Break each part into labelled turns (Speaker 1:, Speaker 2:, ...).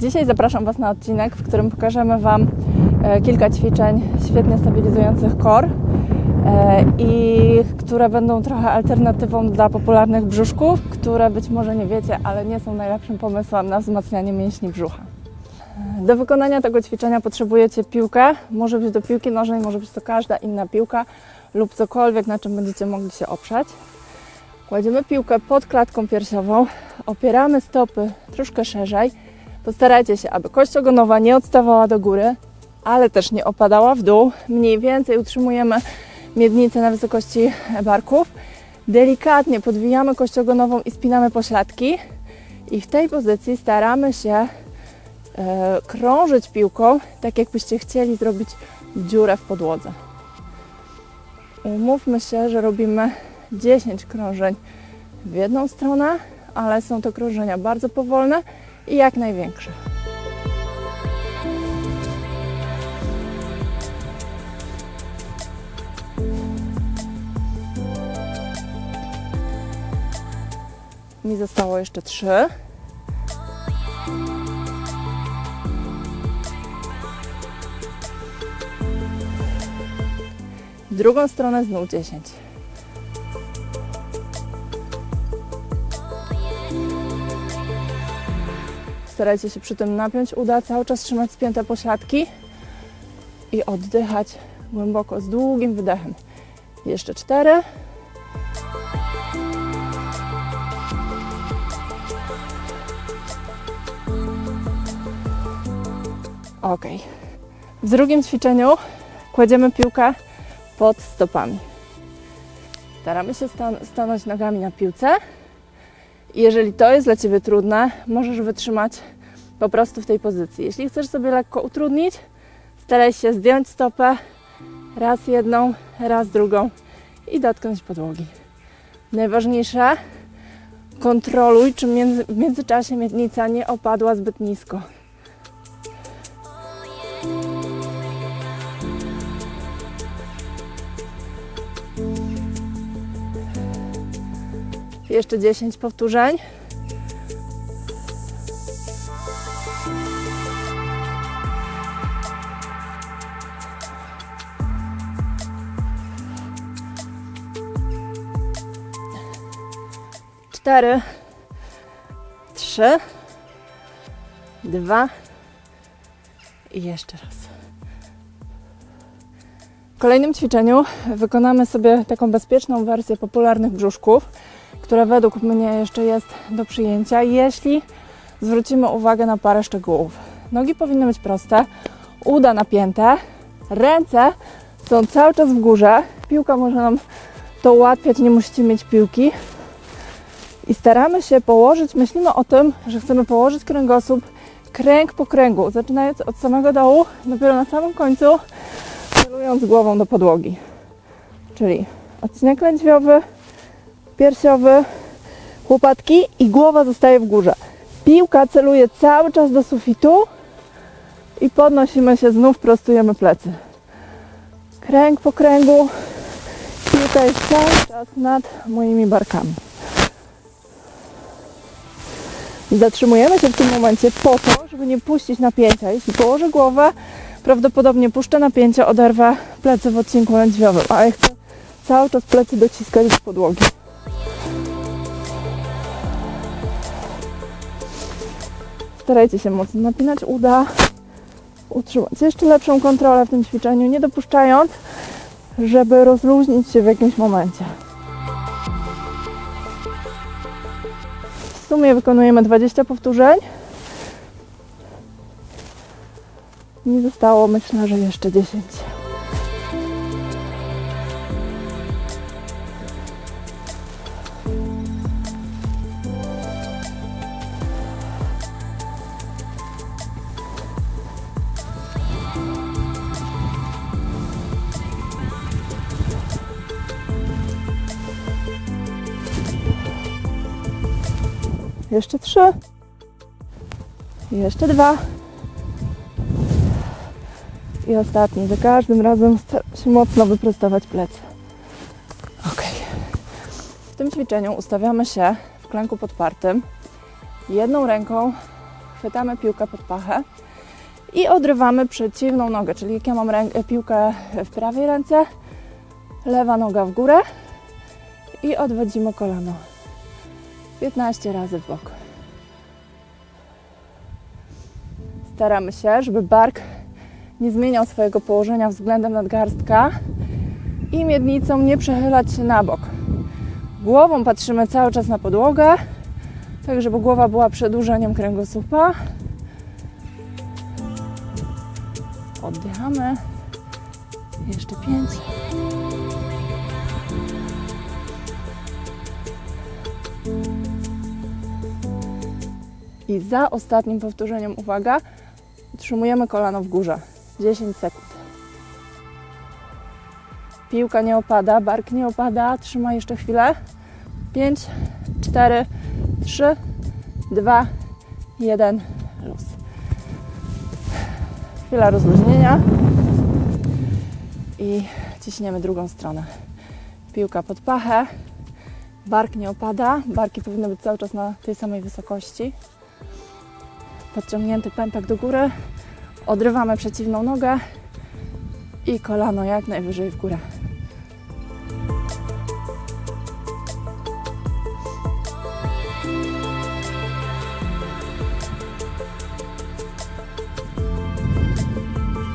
Speaker 1: Dzisiaj zapraszam Was na odcinek, w którym pokażemy Wam e, kilka ćwiczeń świetnie stabilizujących kor e, i które będą trochę alternatywą dla popularnych brzuszków, które być może nie wiecie, ale nie są najlepszym pomysłem na wzmacnianie mięśni brzucha. Do wykonania tego ćwiczenia potrzebujecie piłkę. Może być to piłki nożnej, może być to każda inna piłka lub cokolwiek, na czym będziecie mogli się oprzeć. Kładziemy piłkę pod klatką piersiową, opieramy stopy troszkę szerzej. Postarajcie się, aby kość ogonowa nie odstawała do góry, ale też nie opadała w dół. Mniej więcej utrzymujemy miednicę na wysokości barków. Delikatnie podwijamy kość ogonową i spinamy pośladki. I w tej pozycji staramy się e, krążyć piłką, tak jakbyście chcieli zrobić dziurę w podłodze. Umówmy się, że robimy 10 krążeń w jedną stronę, ale są to krążenia bardzo powolne i jak największe. Mi zostało jeszcze trzy. Drugą stronę znów 10. Starajcie się przy tym napiąć uda, cały czas trzymać spięte pośladki i oddychać głęboko z długim wydechem. Jeszcze cztery. Ok. W drugim ćwiczeniu kładziemy piłkę pod stopami. Staramy się stan- stanąć nogami na piłce. Jeżeli to jest dla Ciebie trudne, możesz wytrzymać po prostu w tej pozycji. Jeśli chcesz sobie lekko utrudnić, staraj się zdjąć stopę raz jedną, raz drugą i dotknąć podłogi. Najważniejsze, kontroluj, czy w międzyczasie miednica nie opadła zbyt nisko. Jeszcze 10 powtórzeń. Cztery, trzy, dwa i jeszcze raz. W kolejnym ćwiczeniu wykonamy sobie taką bezpieczną wersję popularnych brzuszków która według mnie jeszcze jest do przyjęcia, jeśli zwrócimy uwagę na parę szczegółów. Nogi powinny być proste, uda napięte, ręce są cały czas w górze. Piłka może nam to ułatwiać, nie musicie mieć piłki. I staramy się położyć, myślimy o tym, że chcemy położyć kręgosłup kręg po kręgu, zaczynając od samego dołu, dopiero na samym końcu celując głową do podłogi. Czyli odcinek lędźwiowy, piersiowy, łopatki i głowa zostaje w górze. Piłka celuje cały czas do sufitu i podnosimy się, znów prostujemy plecy. Kręg po kręgu, piłka jest cały czas nad moimi barkami. Zatrzymujemy się w tym momencie po to, żeby nie puścić napięcia. Jeśli położę głowę, prawdopodobnie puszczę napięcie, oderwę plecy w odcinku lędźwiowym, a ja chcę cały czas plecy dociskać do podłogi. Starajcie się mocno napinać uda, utrzymać jeszcze lepszą kontrolę w tym ćwiczeniu, nie dopuszczając, żeby rozluźnić się w jakimś momencie. W sumie wykonujemy 20 powtórzeń. Mi zostało myślę, że jeszcze 10. Jeszcze trzy. Jeszcze dwa. I ostatni. Za każdym razem staram się mocno wyprostować plecy. Ok. W tym ćwiczeniu ustawiamy się w klęku podpartym. Jedną ręką chwytamy piłkę pod pachę i odrywamy przeciwną nogę, czyli jak ja mam piłkę w prawej ręce, lewa noga w górę i odwadzimy kolano 15 razy w bok. Staramy się, żeby bark nie zmieniał swojego położenia względem nadgarstka i miednicą nie przechylać się na bok. Głową patrzymy cały czas na podłogę, tak żeby głowa była przedłużeniem kręgosłupa. Oddychamy. Jeszcze pięć. I za ostatnim powtórzeniem, uwaga, utrzymujemy kolano w górze. 10 sekund. Piłka nie opada, bark nie opada. Trzyma jeszcze chwilę. 5, 4, 3, 2, 1. Luz. Chwila rozluźnienia. I ciśniemy drugą stronę. Piłka pod pachę. Bark nie opada. Barki powinny być cały czas na tej samej wysokości. Podciągnięty pępek do góry. Odrywamy przeciwną nogę i kolano jak najwyżej w górę.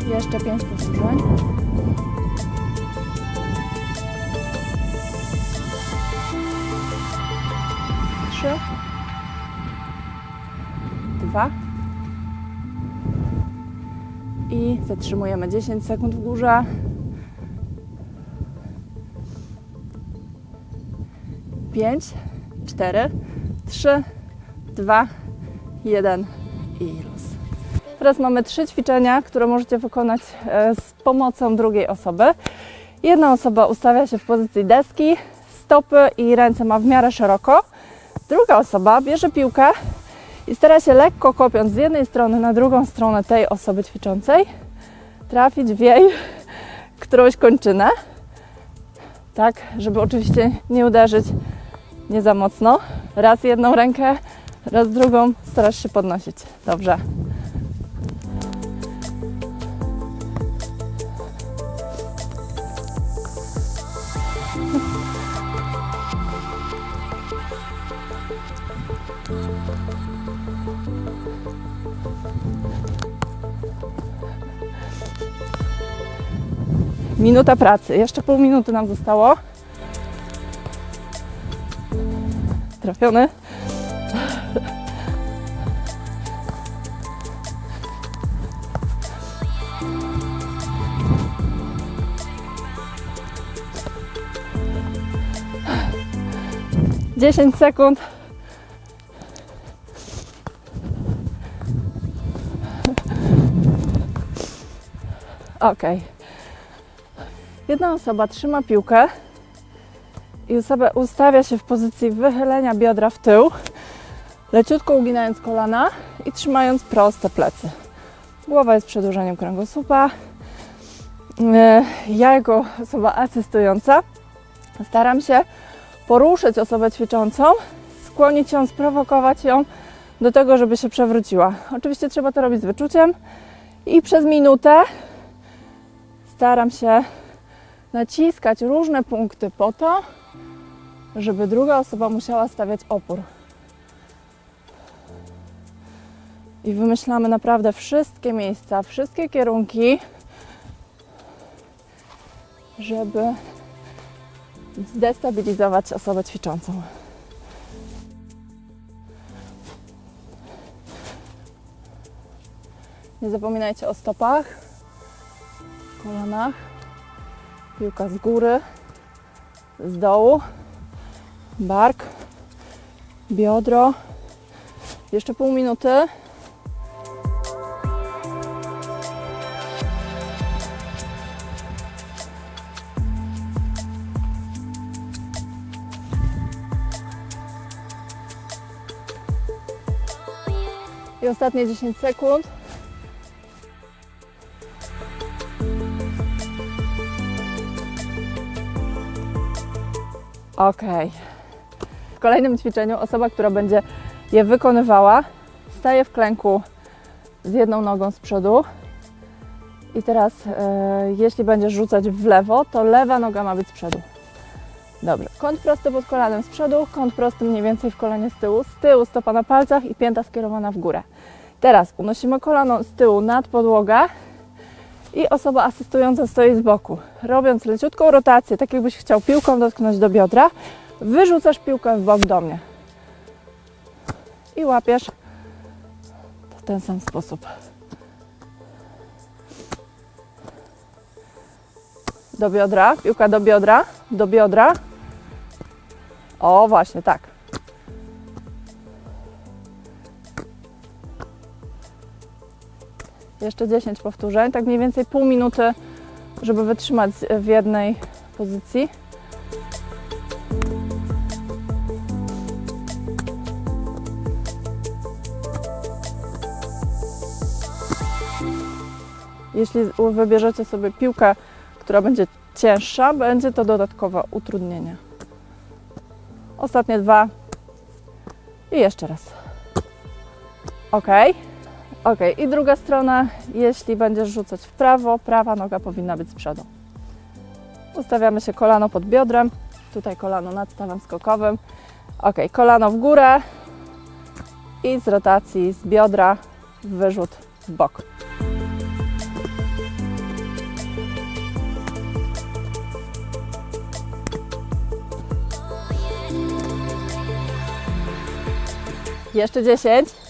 Speaker 1: Jeszcze pięć powtórzeń. Trzy. Dwa. Zatrzymujemy 10 sekund w górze. Pięć, cztery, trzy, dwa, jeden i luz. Teraz mamy trzy ćwiczenia, które możecie wykonać e, z pomocą drugiej osoby. Jedna osoba ustawia się w pozycji deski, stopy i ręce ma w miarę szeroko. Druga osoba bierze piłkę i stara się lekko kopiąc z jednej strony na drugą stronę tej osoby ćwiczącej trafić w jej którąś kończynę. Tak, żeby oczywiście nie uderzyć nie za mocno. Raz jedną rękę, raz drugą starasz się podnosić. Dobrze. Minuta pracy. Jeszcze pół minuty nam zostało. Trafiony. Dziesięć sekund. Okej. Jedna osoba trzyma piłkę i osoba ustawia się w pozycji wychylenia biodra w tył, leciutko uginając kolana i trzymając proste plecy. Głowa jest przedłużeniem kręgosłupa. E, Ja jako osoba asystująca staram się poruszyć osobę ćwiczącą, skłonić ją, sprowokować ją do tego, żeby się przewróciła. Oczywiście trzeba to robić z wyczuciem i przez minutę staram się naciskać różne punkty po to, żeby druga osoba musiała stawiać opór. I wymyślamy naprawdę wszystkie miejsca, wszystkie kierunki, żeby zdestabilizować osobę ćwiczącą. Nie zapominajcie o stopach, kolanach piłka z góry, z dołu, bark, biodro. Jeszcze pół minuty. I ostatnie 10 sekund. Ok. W kolejnym ćwiczeniu osoba, która będzie je wykonywała, Staję w klęku z jedną nogą z przodu. I teraz, e, jeśli będziesz rzucać w lewo, to lewa noga ma być z przodu. Dobra. Kąt prosty pod kolanem z przodu, kąt prosty mniej więcej w kolanie z tyłu. Z tyłu stopa na palcach i pięta skierowana w górę. Teraz unosimy kolano z tyłu nad podłogę i osoba asystująca stoi z boku. Robiąc leciutką rotację, tak jakbyś chciał piłką dotknąć do biodra, wyrzucasz piłkę w bok do mnie. I łapiesz w ten sam sposób. Do biodra, piłka do biodra, do biodra. O, właśnie, tak. Jeszcze 10 powtórzeń, tak mniej więcej pół minuty, żeby wytrzymać w jednej pozycji. Jeśli wybierzecie sobie piłkę, która będzie cięższa, będzie to dodatkowe utrudnienie. Ostatnie dwa. I jeszcze raz. Ok. Ok. I druga strona, jeśli będziesz rzucać w prawo, prawa noga powinna być z przodu. Ustawiamy się kolano pod biodrem. Tutaj kolano nad stawem skokowym. Ok. Kolano w górę i z rotacji z biodra wyrzut w bok. Jeszcze 10.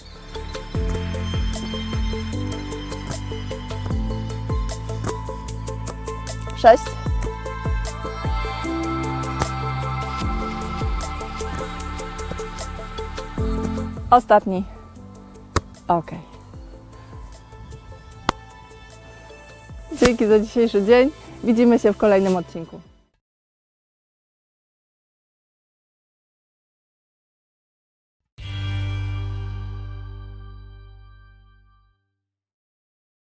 Speaker 1: Sześć. Ostatni. Ok. Dzięki za dzisiejszy dzień. Widzimy się w kolejnym odcinku.